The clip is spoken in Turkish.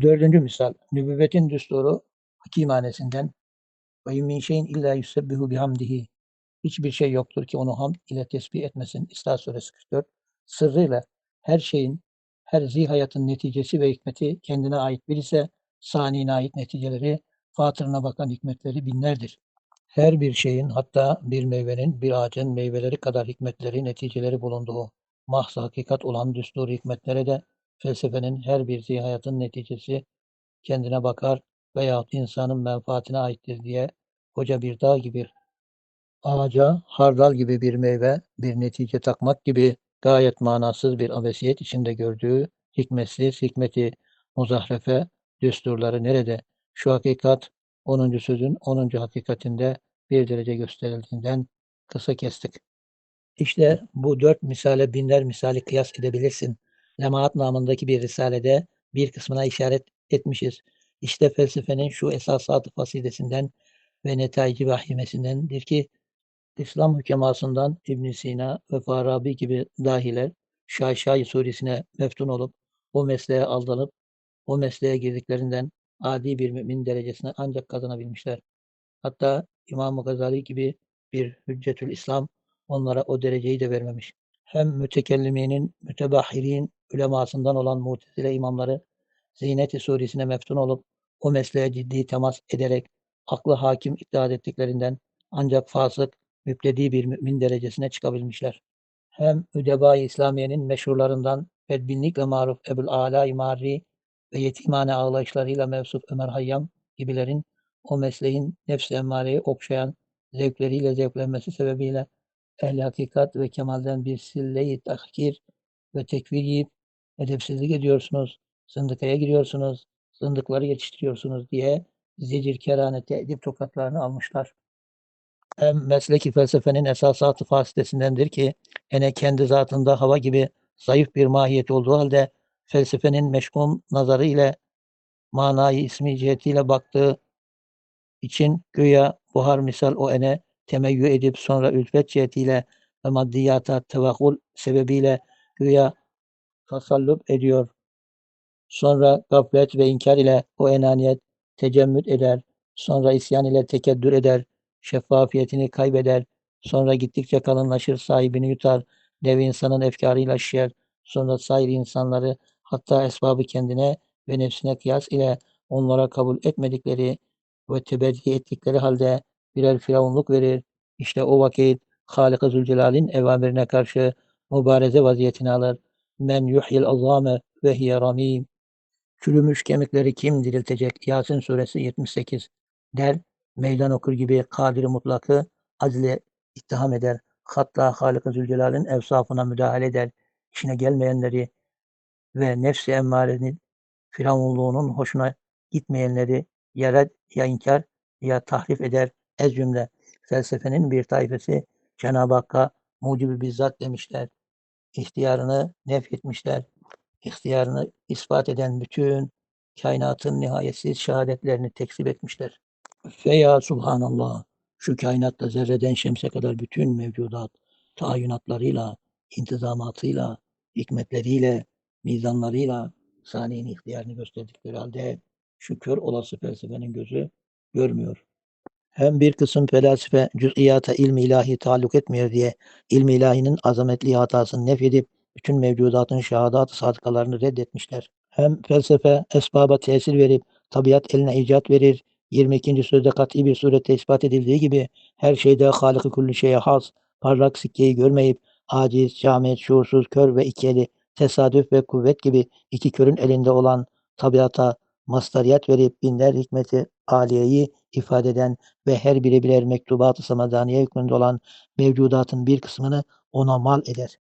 Dördüncü misal, nübüvvetin düsturu hakimanesinden ve in min şeyin illa yusebbihu bihamdihi. Hiçbir şey yoktur ki onu hamd ile tesbih etmesin. İsra suresi 44. Sırrıyla her şeyin, her zihayatın neticesi ve hikmeti kendine ait bir ise sanine ait neticeleri, fatırına bakan hikmetleri binlerdir. Her bir şeyin hatta bir meyvenin, bir ağacın meyveleri kadar hikmetleri, neticeleri bulunduğu mahz hakikat olan düstur hikmetlere de felsefenin her bir zihayatın neticesi kendine bakar veyahut insanın menfaatine aittir diye koca bir dağ gibi ağaca hardal gibi bir meyve, bir netice takmak gibi gayet manasız bir abesiyet içinde gördüğü hikmetsiz hikmeti muzahrefe düsturları nerede? Şu hakikat 10. sözün 10. hakikatinde bir derece gösterildiğinden kısa kestik. İşte bu dört misale binler misali kıyas edebilirsin. Lemaat namındaki bir risalede bir kısmına işaret etmişiz. İşte felsefenin şu esasatı fasidesinden ve netaici vahimesindendir ki İslam hükemasından ibn Sina ve Farabi gibi dahiler Şaşay suresine meftun olup o mesleğe aldanıp o mesleğe girdiklerinden adi bir mümin derecesine ancak kazanabilmişler. Hatta İmam-ı Gazali gibi bir hüccetül İslam onlara o dereceyi de vermemiş. Hem mütekelliminin, mütebahhirin ulemasından olan mutezile imamları Zinet-i suresine meftun olup o mesleğe ciddi temas ederek aklı hakim iddia ettiklerinden ancak fasık, müptedi bir mümin derecesine çıkabilmişler. Hem Üdeba-i İslamiye'nin meşhurlarından bedbinlikle maruf Ebul Ala İmari ve yetimhane ağlayışlarıyla mevsuf Ömer Hayyam gibilerin o mesleğin nefs-i emmareyi okşayan zevkleriyle zevklenmesi sebebiyle ehli hakikat ve kemalden bir sille-i tahkir ve tekfir yiyip edepsizlik ediyorsunuz, zındıkaya giriyorsunuz, zındıkları yetiştiriyorsunuz diye zecir kerane teedip tokatlarını almışlar. Hem mesleki felsefenin esasatı fasidesindendir ki ene kendi zatında hava gibi zayıf bir mahiyet olduğu halde felsefenin meşgum nazarı ile manayı ismi cihetiyle baktığı için güya buhar misal o ene temeyyü edip sonra ülfet cihetiyle ve maddiyata tevakul sebebiyle güya tasallup ediyor. Sonra gaflet ve inkar ile o enaniyet tecemmüt eder. Sonra isyan ile tekeddür eder. Şeffafiyetini kaybeder. Sonra gittikçe kalınlaşır, sahibini yutar. Dev insanın efkarıyla şişer. Sonra sair insanları hatta esbabı kendine ve nefsine kıyas ile onlara kabul etmedikleri ve teberri ettikleri halde birer firavunluk verir. İşte o vakit Halik-i Zülcelal'in evamirine karşı mübareze vaziyetini alır. Men yuhyil azame ve hiye ramim. Çürümüş kemikleri kim diriltecek? Yasin suresi 78 der. Meydan okur gibi kadiri mutlakı azle ittiham eder. Hatta Halik-i Zülcelal'in evsafına müdahale eder. İşine gelmeyenleri ve nefsi emmarenin firavunluğunun hoşuna gitmeyenleri ya red, ya inkar ya tahrif eder. Ez cümle felsefenin bir tayfesi Cenab-ı Hakk'a mucibi bizzat demişler. İhtiyarını nef etmişler. İhtiyarını ispat eden bütün kainatın nihayetsiz şehadetlerini tekzip etmişler. Feya subhanallah şu kainatta zerreden şemse kadar bütün mevcudat tayinnatlarıyla, intizamatıyla, hikmetleriyle, mizanlarıyla saniyenin ihtiyarını gösterdikleri halde şu kör olası felsefenin gözü görmüyor. Hem bir kısım felsefe cüz'iyata ilmi ilahi taalluk etmiyor diye ilmi ilahinin azametli hatasını nefyedip bütün mevcudatın şehadat-ı sadıkalarını reddetmişler. Hem felsefe esbaba tesir verip tabiat eline icat verir, 22. sözde kat'i bir surette ispat edildiği gibi her şeyde Halık-ı kulli şeye has, parlak sikkeyi görmeyip aciz, camet, şuursuz, kör ve ikili, tesadüf ve kuvvet gibi iki körün elinde olan tabiata mastariyat verip binler hikmeti aliyeyi ifade eden ve her biri birer mektubat-ı samadaniye hükmünde olan mevcudatın bir kısmını ona mal eder.